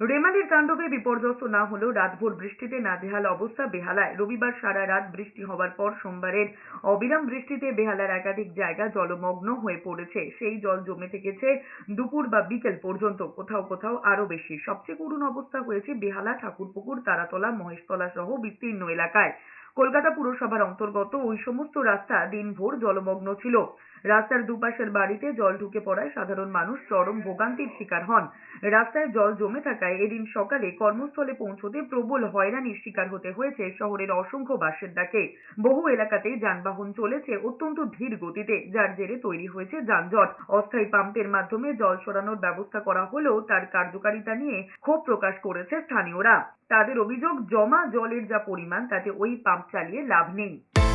রেমালির তাণ্ডবে বিপর্যস্ত না হলেও রাতভর বৃষ্টিতে নাজেহাল অবস্থা বেহালায়। রবিবার সারা রাত বৃষ্টি হওয়ার পর সোমবারের অবিরাম বৃষ্টিতে বেহালার একাধিক জায়গা জলমগ্ন হয়ে পড়েছে। সেই জল জমে থেকেছে দুপুর বা বিকেল পর্যন্ত। কোথাও কোথাও আরও বেশি। সবচেয়ে করুণ অবস্থা হয়েছে বেহালা, ঠাকুরপুকুর, তারাতলা, মহেশতলা সহ বিস্তীর্ণ এলাকায়। কলকাতা পুরসভার অন্তর্গত ওই সমস্ত রাস্তা দিনভর জলমগ্ন ছিল। রাস্তার দুপাশের বাড়িতে জল ঢুকে পড়ায় সাধারণ মানুষ চরম ভোগান্তির শিকার হন। রাস্তায় জল জমে থাকায় এদিন সকালে কর্মস্থলে পৌঁছতে প্রবল হয়রানির শিকার হতে হয়েছে শহরের অসংখ্য বাসিন্দাকে। বহু এলাকাতেই যানবাহন চলেছে অত্যন্ত ধীর গতিতে, যার জেরে তৈরি হয়েছে যানজট। অস্থায়ী পাম্পের মাধ্যমে জল সরানোর ব্যবস্থা করা হলেও তার কার্যকারিতা নিয়ে ক্ষোভ প্রকাশ করেছে স্থানীয়রা। তাদের অভিযোগ, জমা জলের যা পরিমাণ, তাতে ওই পাম্প चलिए लाभ नहीं।